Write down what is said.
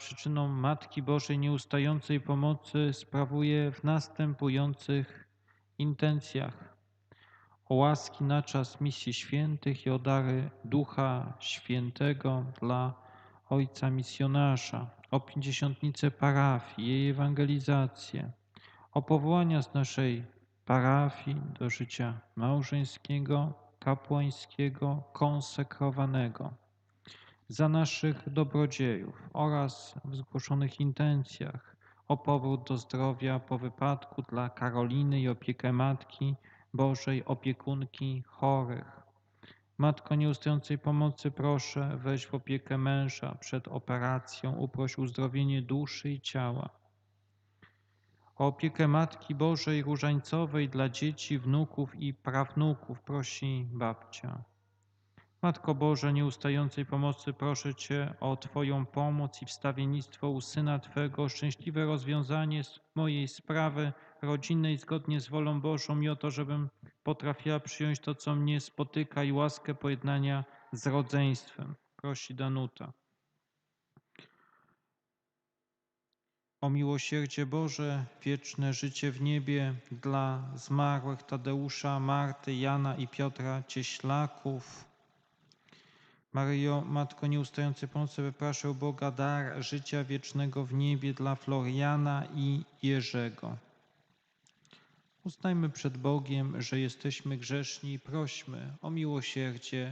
przyczyną Matki Bożej nieustającej pomocy sprawuję w następujących intencjach. O łaski na czas misji świętych i o dary Ducha Świętego dla Ojca Misjonarza, o pięćdziesiątnicę parafii, jej ewangelizację, o powołania z naszej parafii do życia małżeńskiego, kapłańskiego, konsekrowanego, za naszych dobrodziejów oraz w zgłoszonych intencjach o powrót do zdrowia po wypadku dla Karoliny i opiekę Matki Bożej, opiekunki chorych. Matko nieustającej pomocy, proszę weź w opiekę męża przed operacją, uproś uzdrowienie duszy i ciała. O opiekę Matki Bożej Różańcowej dla dzieci, wnuków i prawnuków prosi babcia. Matko Boże nieustającej pomocy, proszę Cię o Twoją pomoc i wstawiennictwo u Syna Twego, szczęśliwe rozwiązanie mojej sprawy rodzinnej zgodnie z wolą Bożą i o to, żebym potrafiła przyjąć to, co mnie spotyka i łaskę pojednania z rodzeństwem. Prosi Danuta. O miłosierdzie Boże, wieczne życie w niebie dla zmarłych Tadeusza, Marty, Jana i Piotra Cieślaków. Maryjo, Matko nieustającej pomocy, wypraszę u Boga dar życia wiecznego w niebie dla Floriana i Jerzego. Uznajmy przed Bogiem, że jesteśmy grzeszni i prośmy o miłosierdzie